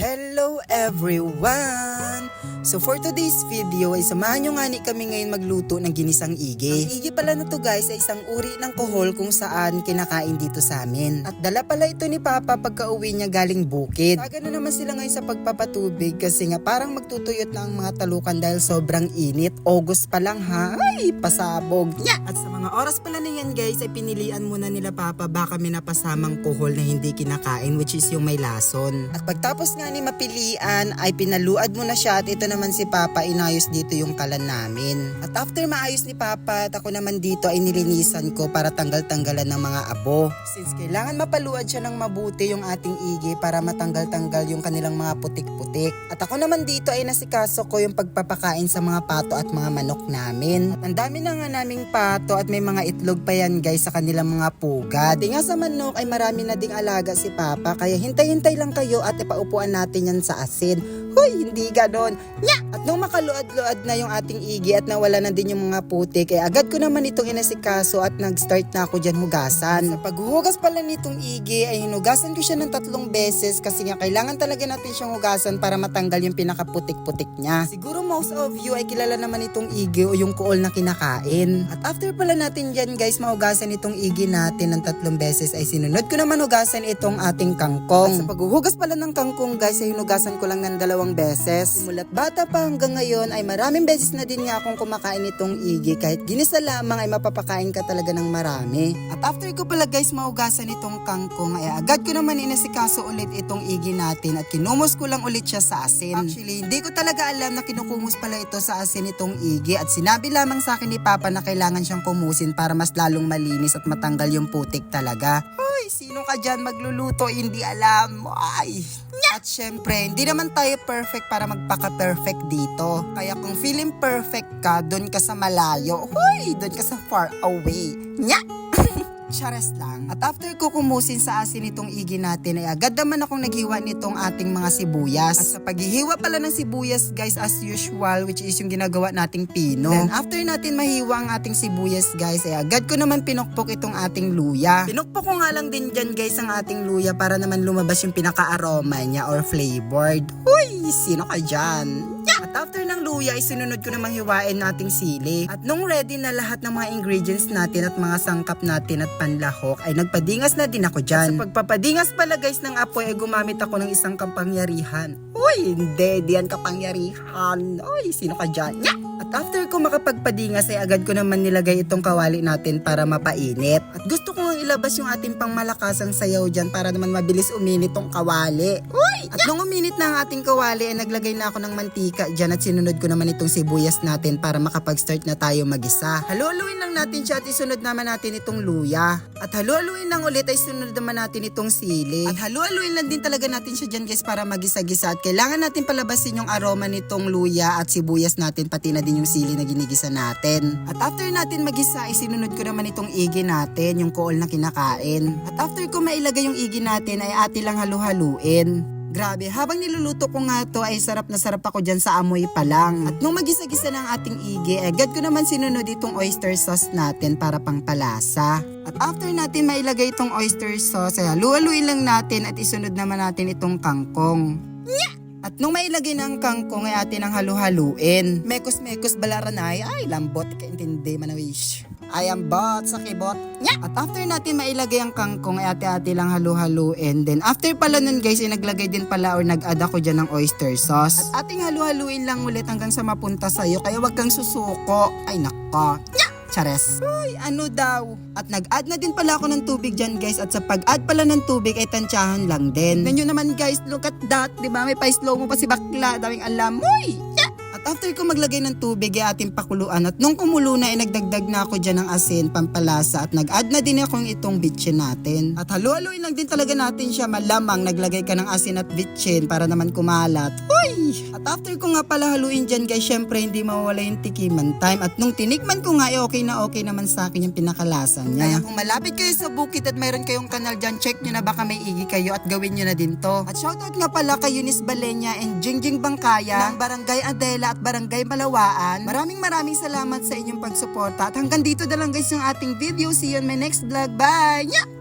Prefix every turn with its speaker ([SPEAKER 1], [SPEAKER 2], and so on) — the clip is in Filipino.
[SPEAKER 1] Hello everyone! So for today's video ay samahan nyo nga ni kami ngayon magluto ng ginisang igi. Ang igi pala na to guys ay isang uri ng kohol kung saan kinakain dito sa amin. At dala pala ito ni Papa pagka uwi niya galing bukid. Taga na naman sila ngayon sa pagpapatubig kasi nga parang magtutuyot na ang mga talukan dahil sobrang init. August pa lang ha. Ay, pasabog. Nya! At sa mga oras pala na yan guys ay pinilian muna nila Papa baka may napasamang kohol na hindi kinakain which is yung may lason. At pagtapos nga ni mapilian ay pinaluad mo na siya at ito naman si Papa inayos dito yung kalan namin. At after maayos ni Papa at ako naman dito ay nilinisan ko para tanggal-tanggalan ng mga abo. Since kailangan mapaluad siya ng mabuti yung ating igi para matanggal-tanggal yung kanilang mga putik-putik. At ako naman dito ay nasikaso ko yung pagpapakain sa mga pato at mga manok namin. At ang dami na nga naming pato at may mga itlog pa yan guys sa kanilang mga pugad. Di nga sa manok ay marami na ding alaga si Papa kaya hintay-hintay lang kayo at ipaupuan natin yan sa asin. Huy, hindi ganon. Nya! At nung makaluad-luad na yung ating igi at nawala na din yung mga putik, eh agad ko naman itong inasikaso at nag-start na ako dyan hugasan. Sa paghuhugas pala nitong igi, ay hinugasan ko siya ng tatlong beses kasi nga kailangan talaga natin siyang hugasan para matanggal yung pinakaputik-putik niya. Siguro most of you ay kilala naman itong igi o yung kuol na kinakain. At after pala natin dyan guys, mahugasan itong igi natin ng tatlong beses ay sinunod ko naman hugasan itong ating kangkong. At sa paghuhugas pala ng kangkong guys, ay hinugasan ko lang ng dalawang beses. Simulat bata pa hanggang ngayon ay maraming beses na din nga akong kumakain itong igi kahit ginisa lamang ay mapapakain ka talaga ng marami. At after ko pala guys mahugasan itong kangkong ay agad ko naman inasikaso ulit itong igi natin at kinumos ko lang ulit siya sa asin. Actually, hindi ko talaga alam na kinukumos pala ito sa asin itong igi at sinabi lamang sa akin ni Papa na kailangan siyang kumusin para mas lalong malinis at matanggal yung putik talaga. Hoy, sino ka dyan magluluto? Hindi alam. Ay, at syempre, hindi naman tayo perfect para magpaka-perfect dito. Kaya kung feeling perfect ka, doon ka sa malayo. Hoy, doon ka sa far away. Nya! Chares lang. At after ko kumusin sa asin itong igi natin ay agad naman akong naghiwa nitong ating mga sibuyas. At sa paghihiwa pala ng sibuyas guys as usual which is yung ginagawa nating pino. Then after natin mahiwa ang ating sibuyas guys ay agad ko naman pinukpok itong ating luya. Pinukpok ko nga lang din dyan guys ang ating luya para naman lumabas yung pinaka-aroma niya or flavored. Uy, sino ka dyan? At after ng luya, isinunod ko namang hiwain nating sili. At nung ready na lahat ng mga ingredients natin at mga sangkap natin at panlahok, ay nagpadingas na din ako dyan. Sa pagpapadingas pala guys ng apoy, ay gumamit ako ng isang kampangyarihan. Uy, hindi, diyan kapangyarihan. Uy, sino ka dyan? Nya! After ko makapagpadingas, ay agad ko naman nilagay itong kawali natin para mapainit. At gusto ko ilabas yung ating pangmalakasang sayaw dyan para naman mabilis uminit tong kawali. Uy! At nung uminit na ang ating kawali, ay naglagay na ako ng mantika dyan at sinunod ko naman itong sibuyas natin para makapag-start na tayo magisa. Haluhaluin lang natin siya at isunod naman natin itong luya. At haluhaluin lang ulit ay sunod naman natin itong sili. At haluhaluin lang din talaga natin siya dyan guys para magisa-gisa at kailangan natin palabasin yung aroma nitong luya at sibuyas natin pati na din yung sili na ginigisa natin. At after natin magisa, isinunod ko naman itong igi natin, yung kool na kinakain. At after ko mailagay yung igi natin ay ati lang halu-haluin. Grabe, habang niluluto ko nga to ay sarap na sarap ako dyan sa amoy pa lang. At nung magisa-gisa ng ating igi, agad ko naman sinunod itong oyster sauce natin para pangpalasa. At after natin mailagay itong oyster sauce, ay haluhaluin lang natin at isunod naman natin itong kangkong. At nung mailagay ang kangkong ay atin ang halu-haluin. Mekos-mekos balaranay. Ay, lambot. Kaintindi, manawish. Ay, ang bot sa kibot. Nya! At after natin mailagay ang kangkong ay ate-ate lang halu-haluin. Then after pala nun guys, ay naglagay din pala or nag-add ako dyan ng oyster sauce. At ating halu-haluin lang ulit hanggang sa mapunta sa'yo. Kaya wag kang susuko. Ay, nako. Nya! Chares. Uy, ano daw? At nag-add na din pala ako ng tubig dyan guys. At sa pag-add pala ng tubig ay tansyahan lang din. Nyo naman guys, look at that. Di ba? May pa-slow mo pa si bakla. Daming alam. Uy! At after ko maglagay ng tubig ay ating pakuluan at nung kumulo na ay nagdagdag na ako dyan ng asin, pampalasa at nag-add na din akong itong bitchin natin. At halu-haluin lang din talaga natin siya malamang naglagay ka ng asin at bitchin para naman kumalat. Uy! At after ko nga pala haluin dyan guys, syempre hindi mawawala yung tikiman time at nung tinikman ko nga ay okay na okay naman sa akin yung pinakalasa niya. Kaya kung malapit kayo sa bukid at mayroon kayong kanal dyan, check nyo na baka may igi kayo at gawin nyo na din to. At shoutout nga pala kay Eunice Balenya and Jingjing Bangkaya ng Barangay Adela at Barangay Malawaan. Maraming maraming salamat sa inyong pagsuporta at hanggang dito na lang guys yung ating video. See you on my next vlog. Bye! Nya!